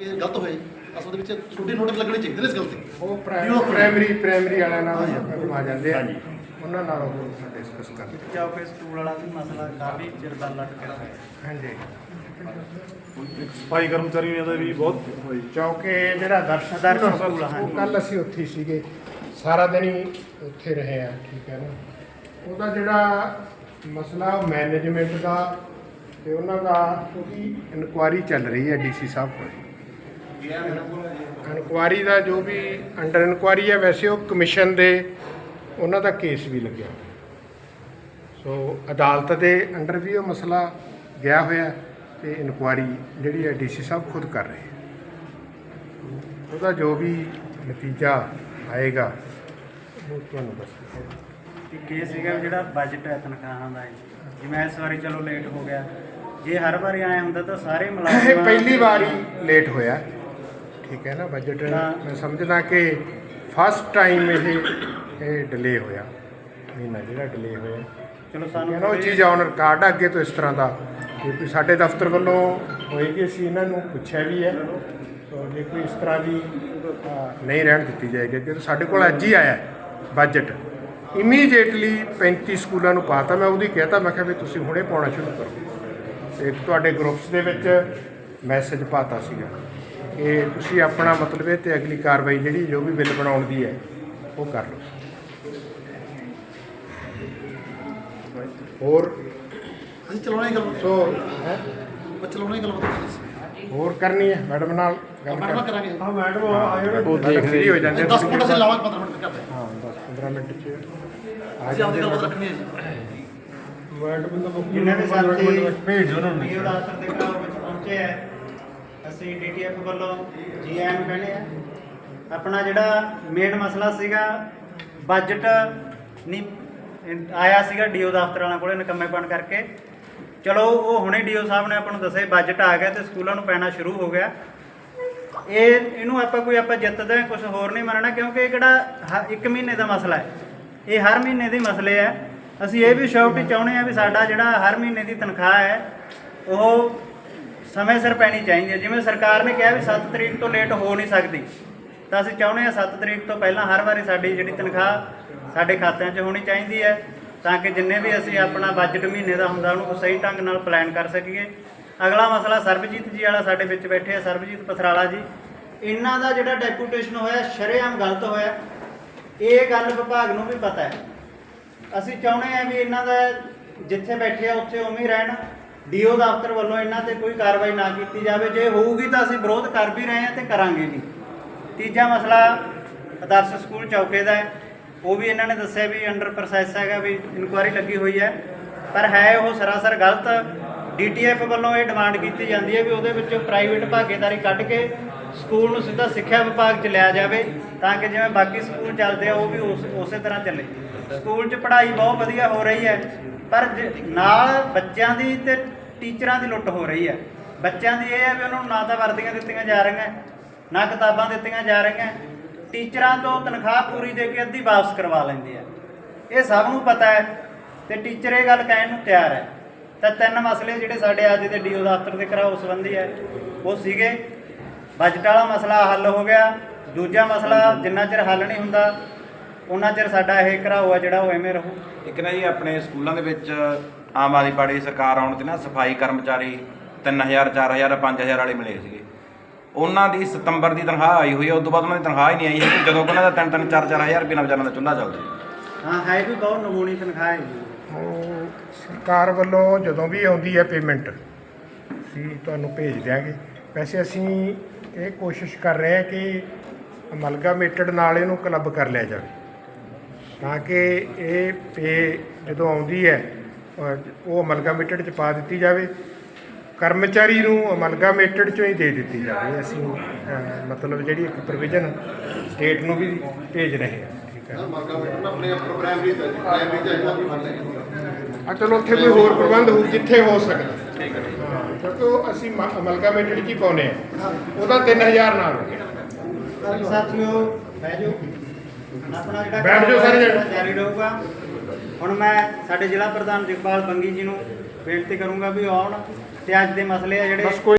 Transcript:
ਇਹ ਗਲਤ ਹੋਏ ਅਸਲ ਦੇ ਵਿੱਚ ਛੋਟੀ ਨੋਟਿਸ ਲੱਗਣੀ ਚਾਹੀਦੀ ਨੇ ਇਸ ਗੱਲ ਤੇ। ਉਹ ਪ੍ਰਾਇਮਰੀ ਪ੍ਰਾਇਮਰੀ ਵਾਲਿਆਂ ਨਾਲ ਹੀ ਆ ਜਾਂਦੇ ਆ। ਉਹਨਾਂ ਨਾਲ ਉਹ ਡਿਸਕਸ ਕਰਦੇ ਚੌਕੇ ਸਕੂਲ ਵਾਲਾ ਵੀ ਮਸਲਾ ਕਾਫੀ ਚਿਰ ਦਾ ਲਟਕਿਆ ਹੋਇਆ ਹਾਂਜੀ। ਇੱਕ ਸਫ਼ਾਈ ਕਰਮਚਾਰੀ ਦਾ ਵੀ ਬਹੁਤ ਹੋਈ। ਚੌਕੇ ਜਿਹੜਾ ਦਰਸ਼ਨ ਆਦਰਸ਼ ਸਕੂਲ ਆ, ਹਾਂਜੀ। ਕੱਲ ਅਸੀਂ ਉੱਥੇ ਹੀ ਸੀਗੇ। ਸਾਰਾ ਦਿਨ ਹੀ ਉੱਥੇ ਰਹੇ ਆ ਠੀਕ ਹੈ ਨਾ। ਉਹਦਾ ਜਿਹੜਾ ਮਸਲਾ ਮੈਨੇਜਮੈਂਟ ਦਾ ਤੇ ਉਹਨਾਂ ਦਾ ਉਹਦੀ ਇਨਕੁਆਰੀ ਚੱਲ ਰਹੀ ਹੈ ਡੀਸੀ ਸਾਹਿਬ ਕੋਲ। ਇਨਕੁਆਰੀ ਦਾ ਜੋ ਵੀ ਅੰਡਰ ਇਨਕੁਆਰੀ ਹੈ ਵੈਸੇ ਉਹ ਕਮਿਸ਼ਨ ਦੇ ਉਹਨਾਂ ਦਾ ਕੇਸ ਵੀ ਲੱਗਿਆ। ਸੋ ਅਦਾਲਤ ਦੇ ਅੰਡਰ ਵੀ ਉਹ ਮਸਲਾ ਗਿਆ ਹੋਇਆ ਤੇ ਇਨਕੁਆਰੀ ਜਿਹੜੀ ਹੈ ਡੀਸੀ ਸਾਹਿਬ ਖੁਦ ਕਰ ਰਹੇ ਉਹਦਾ ਜੋ ਵੀ ਨਤੀਜਾ ਆਏਗਾ ਉਹ ਤੁਹਾਨੂੰ ਦੱਸਾਂਗੇ ਇੱਕ ਇਹ ਸੀਗਾ ਜਿਹੜਾ ਬਜਟ ਹੈ ਤਨਖਾਹਾਂ ਦਾ ਜਿਵੇਂ ਇਸ ਵਾਰੀ ਚਲੋ ਲੇਟ ਹੋ ਗਿਆ। ਜੇ ਹਰ ਵਾਰੀ ਆਇਆ ਹੁੰਦਾ ਤਾਂ ਸਾਰੇ ਮੁਲਾਜ਼ਮ ਪਹਿਲੀ ਵਾਰ ਲੇਟ ਹੋਇਆ। ਠੀਕ ਹੈ ਨਾ ਬਜਟ ਮੈਂ ਸਮਝਦਾ ਕਿ ਫਸਟ ਟਾਈਮ ਇਹ ਇਹ ਡਿਲੇ ਹੋਇਆ। ਮਹੀਨਾ ਜਿਹੜਾ ਡਿਲੇ ਹੋਇਆ। ਚਲੋ ਸਾਨੂੰ ਉਹ ਚੀਜ਼ ਔਨ ਰਿਕਾਰਡ ਅੱਗੇ ਤੋਂ ਇਸ ਤਰ੍ਹਾਂ ਦਾ। ਕਿ ਕੋਈ ਸਾਡੇ ਦਫ਼ਤਰ ਵੱਲੋਂ ਹੋਏਗੀ ਅਸੀਂ ਇਹਨਾਂ ਨੂੰ ਪੁੱਛਿਆ ਵੀ ਹੈ। ਸੋ ਜੇ ਕੋਈ ਇਸ ਤਰ੍ਹਾਂ ਦੀ ਨਹੀਂ ਰਹਿਣ ਦਿੱਤੀ ਜਾਏਗੀ ਕਿਉਂਕਿ ਸਾਡੇ ਕੋਲ ਅੱਜ ਹੀ ਆਇਆ ਬਜਟ ਇਮੀਡੀਏਟਲੀ 35 ਸਕੂਲਾਂ ਨੂੰ ਪਾਤਾ। ਮੈਂ ਉਹਦੀ ਕਹਿਤਾ ਮੈਂ ਕਿਹਾ ਵੀ ਤੁਸੀਂ ਹੁਣੇ ਪਾਉਣਾ ਸ਼ੁਰੂ ਕਰੋ। ਤੇ ਇੱਕ ਤੁਹਾਡੇ ਗਰੁੱਪਸ ਦੇ ਵਿੱਚ ਮੈਸੇਜ ਪਾਤਾ ਸੀਗਾ। ਕਿ ਤੁਸੀਂ ਆਪਣਾ ਮਤਲਬ ਇਹ ਤੇ ਅਗਲੀ ਕਾਰਵਾਈ ਜਿਹੜੀ ਜੋ ਵੀ ਬਿੱਲ ਬਣਾਉਣ ਦੀ ਹੈ ਉਹ ਕਰ ਲਓ। ਹੋਰ? ਅਸੀਂ ਚਲਾਉਣਾ ਹੀ ਗੱਲ। ਸੋ ਹੈ? ਉਹ ਚਲਾਉਣਾ ਹੀ ਗੱਲ ਹੋਰ ਕਰਨੀ ਹੈ? ਮੈਡਮ ਨਾਲ ਗੱਲ ਮੈਡਮ ਕਰਾਂਗੇ। ਹਾਂ ਮੈਡਮ ਆ ਜਿਹੜੇ ਉਹ ਦੇਖ ਰਹੀ ਹੋ ਜਾਂਦੇ 10 ਮਿੰਟ ਅਸੀਂ ਲਾਵਾਂਗੇ 15 ਮਿੰਟ ਕਰਦੇ ਹਾਂ। 10 15 ਮਿੰਟ ਚ। ਆ ਜਾਂਦੇ ਗੱਲ ਰੱਖਣੀ ਹੈ ਮੈਡਮ ਦਾ ਜਿੰਨੇ ਵੀ ਸਾਥੀ ਭੇਜ ਦਿਓ ਉਹਨਾਂ ਨੂੰ। ਇਹ ਦੇ ਘਰ ਵਿੱਚ ਪਹੁੰਚੇ ਹੈ। ਅਸੀਂ ਡੀਟੀਐਫ ਵੱਲੋਂ ਜੀਐਮ ਕਹਿੰਦੇ ਆ। ਆਪਣਾ ਜਿਹੜਾ ਮੇਨ ਮਸਲਾ ਸੀਗਾ ਬਜਟ ਨਹੀਂ ਆਇਆ ਸੀਗਾ ਡੀਓ ਦਫ਼ਤਰ ਵਾਲਿਆਂ ਕੋਲੇ ਨਿਕੰਮੇਪਣ ਕਰਕੇ। ਚਲੋ, ਉਹ ਹੁਣੇ ਡੀਓ ਸਾਹਿਬ ਨੇ ਆਪਾਂ ਨੂੰ ਦੱਸਿਆ ਬਜਟ ਆ ਗਿਆ ਤੇ ਸਕੂਲਾਂ ਨੂੰ ਪੈਣਾ ਸ਼ੁਰੂ ਹੋ ਗਿਆ। ਇਹ, ਇਹਨੂੰ ਆਪਾਂ ਕੋਈ, ਆਪਾਂ ਜਿੱਤਦੇ ਕੁਝ ਹੋਰ ਨਹੀਂ ਮੰਨਣਾ, ਕਿਉਂਕਿ ਇਹ ਕਿਹੜਾ ਹ- ਇੱਕ ਮਹੀਨੇ ਦਾ ਮਸਲਾ ਹੈ। ਇਹ ਹਰ ਮਹੀਨੇ ਦੇ ਮਸਲੇ ਹੈ ਅਸੀਂ ਇਹ ਵੀ ਸ਼ੋਰਟੀ ਚਾਹੁੰਦੇ ਆ ਵੀ ਸਾਡਾ ਜਿਹੜਾ ਹਰ ਮਹੀਨੇ ਦੀ ਤਨਖਾਹ ਹੈ, ਉਹ ਸਮੇਂ ਸਿਰ ਪੈਣੀ ਚਾਹੀਦੀ ਹੈ। ਜਿਵੇਂ ਸਰਕਾਰ ਨੇ ਕਿਹਾ ਵੀ 7 ਤਰੀਕ ਤੋਂ ਲੇਟ ਹੋ ਨਹੀਂ ਸਕਦੀ, ਤਾਂ ਅਸੀਂ ਚਾਹੁੰਦੇ ਹਾਂ 7 ਤਰੀਕ ਤੋਂ ਪਹਿਲਾਂ ਹਰ ਵਾਰੀ ਸਾਡੀ ਜਿਹੜੀ ਤਨਖਾਹ ਸਾਡੇ ਖਾਤਿਆਂ 'ਚ ਹੋਣੀ ਚਾਹੀਦੀ ਹੈ, ਤਾਂ ਕਿ ਜਿੰਨੇ ਵੀ ਅਸੀਂ ਆਪਣਾ ਬਜਟ ਮਹੀਨੇ ਦਾ ਹੁੰਦਾ, ਉਹਨੂੰ ਸਹੀ ਢੰਗ ਨਾਲ ਪਲਾਨ ਕਰ ਸਕੀਏ। ਅਗਲਾ ਮਸਲਾ ਸਰਬਜੀਤ ਜੀ ਵਾਲਾ ਸਾਡੇ ਵਿੱਚ ਬੈਠੇ ਆ, ਸਰਬਜੀਤ ਪਥਰਾਲਾ ਜੀ। ਇਹਨਾਂ ਦਾ ਜਿਹੜਾ ਡੈਪੂਟੇਸ਼ਨ ਹੋਇਆ, ਸ਼ਰੇਆਮ ਗਲਤ ਹੋਇਆ। ਇਹ ਗੱਲ ਵਿਭਾਗ ਨੂੰ ਵੀ ਪਤਾ ਹੈ। ਅਸੀਂ ਚਾਹੁੰਦੇ ਆ ਵੀ ਇਹਨਾਂ ਦਾ ਜਿੱਥੇ ਬੈਠੇ ਆ, ਉੱਥੇ ਉਵੇਂ ਹੀ ਰਹਿਣ। ਡੀਓ ਦਫ਼ਤਰ ਵੱਲੋਂ ਇਹਨਾਂ ਤੇ ਕੋਈ ਕਾਰਵਾਈ ਨਾ ਕੀਤੀ ਜਾਵੇ। ਜੇ ਹੋਊਗੀ ਤਾਂ ਅਸੀਂ ਵਿਰੋਧ ਕਰ ਵੀ ਰਹੇ ਹਾਂ ਤੇ ਕਰਾਂਗੇ ਵੀ ਤੀਜਾ ਮਸਲਾ ਆਦਰਸ਼ ਸਕੂਲ ਚੌਕੇ ਦਾ ਹੈ। ਉਹ ਵੀ ਇਹਨਾਂ ਨੇ ਦੱਸਿਆ ਵੀ ਅੰਡਰ ਪ੍ਰੋਸੈਸ ਹੈਗਾ ਵੀ ਇਨਕੁਆਇਰੀ ਲੱਗੀ ਹੋਈ ਹੈ। ਪਰ ਹੈ ਉਹ ਸਰਾਸਰ ਗਲਤ। ਡੀਟੀਐਫ ਵੱਲੋਂ ਇਹ ਡਿਮਾਂਡ ਕੀਤੀ ਜਾਂਦੀ ਹੈ ਵੀ ਉਹਦੇ ਵਿੱਚੋਂ ਪ੍ਰਾਈਵੇਟ ਭਾਗੀਦਾਰੀ ਕੱਢ ਕੇ ਸਕੂਲ ਨੂੰ ਸਿੱਧਾ ਸਿੱਖਿਆ ਵਿਭਾਗ ਚ ਲਿਆ ਜਾਵੇ ਤਾਂ ਕਿ ਜਿਵੇਂ ਬਾਕੀ ਸਕੂਲ ਚੱਲਦੇ ਆ, ਉਹ ਵੀ ਉਸੇ ਤਰ੍ਹਾਂ ਚੱਲੇ। ਸਕੂਲ 'ਚ ਪੜ੍ਹਾਈ ਬਹੁਤ ਵਧੀਆ ਹੋ ਰਹੀ ਹੈ, ਪਰ ਜ- ਨਾਲ ਬੱਚਿਆਂ ਦੀ ਤੇ ਟੀਚਰਾਂ ਦੀ ਲੁੱਟ ਹੋ ਰਹੀ ਹੈ। ਬੱਚਿਆਂ ਦੀ ਇਹ ਹੈ ਵੀ ਉਹਨਾਂ ਨੂੰ ਨਾ ਤਾਂ ਵਰਦੀਆਂ ਦਿੱਤੀਆਂ ਜਾ ਰਹੀਆਂ, ਨਾ ਕਿਤਾਬਾਂ ਦਿੱਤੀਆਂ ਜਾ ਰਹੀਆਂ, ਟੀਚਰਾਂ ਤੋਂ ਤਨਖਾਹ ਪੂਰੀ ਦੇ ਕੇ ਅੱਧੀ ਵਾਪਸ ਕਰਵਾ ਲੈਂਦੇ ਆ। ਇਹ ਸਭ ਨੂੰ ਪਤਾ ਹੈ ਤੇ ਟੀਚਰ ਇਹ ਗੱਲ ਕਹਿਣ ਨੂੰ ਤਿਆਰ ਹੈ। ਤਾਂ ਤਿੰਨ ਮਸਲੇ ਜਿਹੜੇ ਸਾਡੇ ਅੱਜ ਦੇ ਡੀਓ ਦਫ਼ਤਰ ਦੇ ਕਰਾਓ ਸੰਬੰਧੀ ਹੈ, ਉਹ ਸੀਗੇ, ਬਜਟ ਵਾਲਾ ਮਸਲਾ ਹੱਲ ਹੋ ਗਿਆ, ਦੂਜਾ ਮਸਲਾ ਜਿੰਨਾ ਚਿਰ ਹੱਲ ਨਹੀਂ ਹੁੰਦਾ ਉਹਨਾਂ ਚਿਰ ਸਾਡਾ ਇਹ ਘਰਾਓ ਆ ਜਿਹੜਾ ਉਹ ਐਵੇਂ ਰਹੂ। ਇੱਕ ਨਾ ਜੀ ਆਪਣੇ ਸਕੂਲਾਂ ਦੇ ਵਿੱਚ ਆਮ ਆਦਮੀ ਪਾਰਟੀ ਦੀ ਸਰਕਾਰ ਆਉਣ ਤੇ ਨਾ ਸਫ਼ਾਈ ਕਰਮਚਾਰੀ 3000 4000 5000 ਵਾਲੇ ਮਿਲੇ ਸੀਗੇ। ਉਹਨਾਂ ਦੀ ਸਤੰਬਰ ਦੀ ਤਨਖਾਹ ਆਈ ਹੋਈ ਹੈ ਉਸ ਤੋਂ ਬਾਅਦ ਉਹਨਾਂ ਦੀ ਤਨਖਾਹ ਹੀ ਨਹੀਂ ਆਈ ਹੈ ਜਦੋਂ ਕਿ ਉਹਨਾਂ ਦਾ 3 3 4 4000 ਰੁਪਏ ਨਾਲ ਵਿਚਾਰਿਆਂ ਦਾ ਚੁੱਲ੍ਹਾ ਚੱਲਦਾ। ਹਾਂ ਹੈ ਵੀ ਬਹੁਤ ਨਮੂਨੀ ਤਨਖਾਹ ਹੈ ਜੀ। ਉਹ ਸਰਕਾਰ ਵੱਲੋਂ ਜਦੋਂ ਵੀ ਆਉਂਦੀ ਹੈ ਪੇਮੈਂਟ ਅਸੀਂ ਤੁਹਾਨੂੰ ਭੇਜ ਦਿਆਂਗੇ। ਵੈਸੇ ਅਸੀਂ ਇਹ ਕੋਸ਼ਿਸ਼ ਕਰ ਰਹੇ ਹਾਂ ਕਿ ਅਮਲਗਾਮੇਟਡ ਨਾਲ ਇਹਨੂੰ ਕਲੱਬ ਕਰ ਲਿਆ ਜਾਵੇ। ਤਾਂ ਕਿ ਇਹ ਪੇ ਜਦੋਂ ਆਉਂਦੀ ਹੈ ਉਹ ਅਮਲਗਾਮੇਟਡ ਚ ਪਾ ਦਿੱਤੀ ਜਾਵੇ। ਕਰਮਚਾਰੀ ਨੂੰ ਅਮਲਗਾਮੇਟਡ ਚੋਂ ਹੀ ਦੇ ਦਿੱਤੀ ਜਾਵੇ। ਅਸੀਂ ਮਤਲਬ ਜਿਹੜੀ ਇੱਕ ਪ੍ਰੋਵੀਜ਼ਨ ਸਟੇਟ ਨੂੰ ਵੀ ਭੇਜ ਰਹੇ ਹਾਂ। ਠੀਕ ਹੈ। ਬੈਠਣਾ ਆਪਣੇ ਪ੍ਰਾਇਮਰੀ ਤੇ ਪ੍ਰਾਇਮਰੀ ਮੰਨ ਆ ਚਲੋ ਉੱਥੇ ਕੋਈ ਹੋਰ ਪ੍ਰਬੰਧ ਹੋਊ ਜਿੱਥੇ ਹੋ ਸਕਦਾ। ਠੀਕ ਹੈ ਕਿਉਂਕਿ ਅਸੀਂ ਅਮਲਗਾਮੇਟਡ ਚ ਹੀ ਪਾਉਨੇ ਆ ਉਹਦਾ 3000 ਨਾਲ ਹੋ ਗਿਆ। ਸਾਥੀਓ ਬਹਿ ਜਾਓ। ਆਪਣਾ ਜਿਹੜਾ ਬੈਠ ਜਾਓ ਸਾਰੇ ਜਣੇ। ਜਾਰੀ ਰਹੂਗਾ ਹੁਣ ਮੈਂ ਸਾਡੇ ਜ਼ਿਲ੍ਹਾ ਪ੍ਰਧਾਨ ਜਗਪਾਲ ਬੰਗੀ ਜੀ ਨੂੰ ਬੇਨਤੀ ਕਰੂੰਗਾ ਵੀ ਆਉਣ ਤੇ ਅੱਜ ਦੇ ਮਸਲੇ ਆ ਜਿਹੜੇ ਬਸ ਕੋਈ